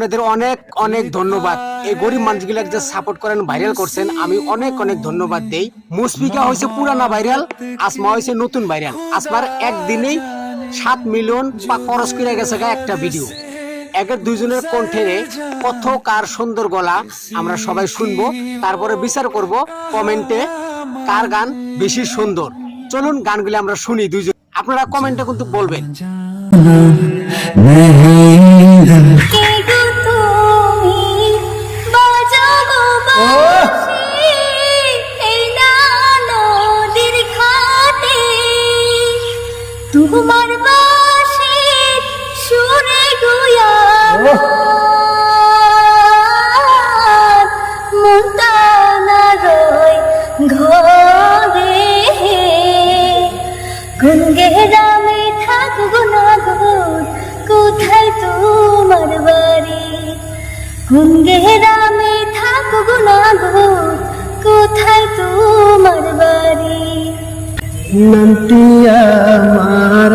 আপনাদের অনেক অনেক ধন্যবাদ। এই গরিব মানুষগুলো যে সাপোর্ট করেন ভাইরাল করছেন, আমি অনেক অনেক ধন্যবাদ দেই। মুসফিকা হয়েছে পুরানা ভাইরাল আসমা হয়েছে নতুন ভাইরাল আসমার একদিনেই সাত মিলিয়ন বা খরচ করে গেছে একটা ভিডিও একের দুইজনের কণ্ঠে কত কার সুন্দর গলা আমরা সবাই শুনব, তারপরে বিচার করব, কমেন্টে কার গান বেশি সুন্দর। চলুন গানগুলি আমরা শুনি দুইজন। আপনারা কমেন্টে কিন্তু বলবেন। ঘরে গঙ্গে রামে থাকব না গো কোথায় তোমার বাড়ি? গঙ্গে রামে থাকব না গো কোথায় তোমার বাড়ি? নামটি আমার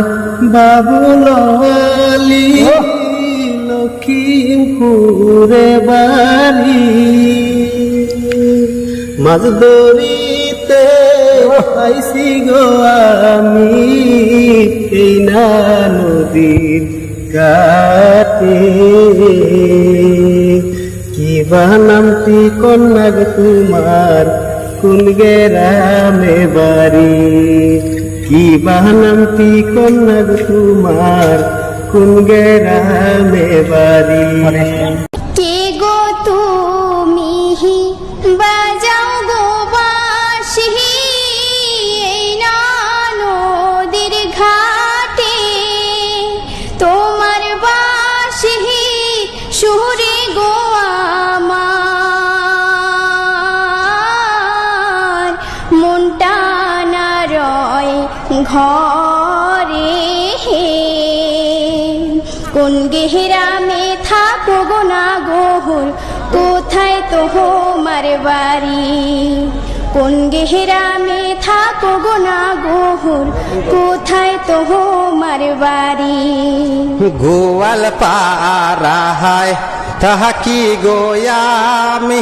বাবুলি লক্ষ্মীপুরে বাড়ি মাছ দরিতে আইসি গো আমি এই না নদীর কাটে কি বা নামটি কন্যাগ তোমার কোন গেরামে বাড়ি? কি বা নামটি কন্যাগ তোমার কোন গেরামে বাড়ি কে গো তুমি বাজাও গো বাঁশি। এই নদীর ঘাটে। তোমার বাঁশি সুরে গো আমার। মনটা না রয় ঘরে কোন গেহরামে থাকো গো না গোহর কোথায় তো হোমার বাড়ি? কোন গেহরামে থাকো গো না গোহর কোথায় তো হোমার বাড়ি? গোয়াল পারাহায় তাহাকি গোয়ামি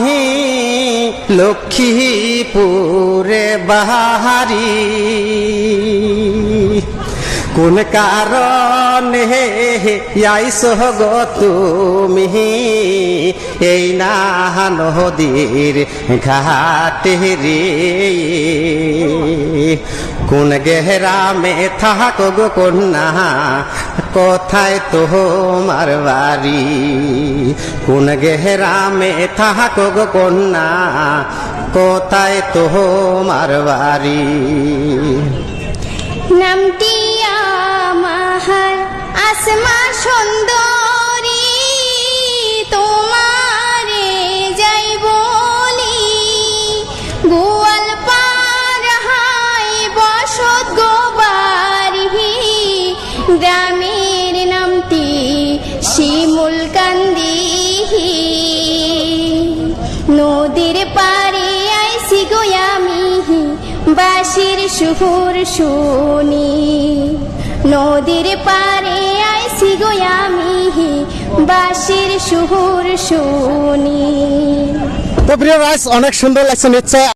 লক্ষ্মীপুরে বাহারি। কোন কারণে আইস গো তুমি? এই না নদীর ঘাটে রে। কোন গেহরামে থাকো গো কন্যা, কোথায় তোমার বাড়ি? কোন গেহরামে থাকো গো কন্যা, কোথায় তোমার বাড়ি? নামটি আসমা সুন্দরী, তোমারে যাই বলি। গোয়াল পাড়াই বসত গোবারি গ্রামের নামটি শিমুল কান্দি নদীর পারে আইসি গোয়ামি বাসির সুহুর শুনি। নদীর পারে আইসি আমি বাসির সুহুর শুনি। তো প্রিয় রাস অনেক সুন্দর লাগছে নিশ্চয়।